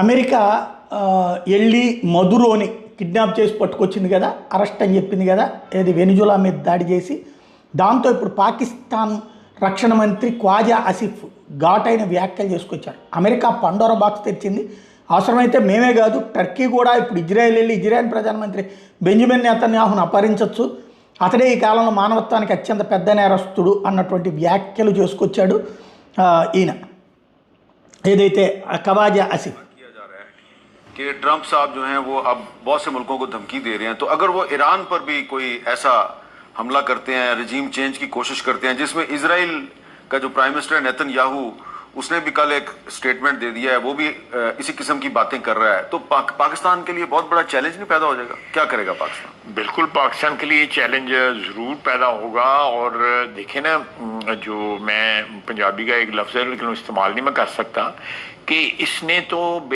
America వెళ్ళి మధురోని kidnap చేసి పట్టుకొచ్చింది కదా అరెస్ట్ అని చెప్పింది కదా ఏది వెనిజులా మీద దాడి చేసి దాంతో ఇప్పుడు పాకిస్తాన్ రక్షణ మంత్రి క్వాజా ఆసిఫ్ ఘాటైన వ్యాఖ్యలు చేసుకొచ్చారు. అమెరికా పండోర బాక్స్ తెచ్చింది అవసరమైతే మేమే కాదు టర్కీ కూడా ఇప్పుడు ఇజ్రాయెల్ వెళ్ళి ఇజ్రాయెల్ ప్రధానమంత్రి బెంజమిన్ నేతన్యాహును అపహరించవచ్చు అతడే ఈ కాలంలో మానవత్వానికి అత్యంత పెద్ద నేరస్తుడు అన్నటువంటి వ్యాఖ్యలు చేసుకొచ్చాడు ఈయన. ఏదైతే కవాజా ఆసిఫ్ कि ट्रंप साहब जो हैं वो अब बहुत से मुल्कों को धमकी दे रहे हैं। तो अगर वो ईरान पर भी कोई ऐसा हमला करते हैं रजीम चेंज की कोशिश करते हैं जिसमें इसराइल का जो प्राइम मिनिस्टर है नेतन याहू उसने भी कल एक स्टेटमेंट दे दिया है वो भी इसी किस्म की बातें कर रहा है। तो पाक, पाकिस्तान के लिए बहुत बड़ा चैलेंज नहीं पैदा हो जाएगा। क्या करेगा पाकिस्तान? बिल्कुल पाकिस्तान के लिए चैलेंज ज़रूर पैदा होगा। और देखें ना जो मैं पंजाबी का एक लफ्ज़ है लेकिन इस्तेमाल नहीं मैं कर सकता कि इसने तो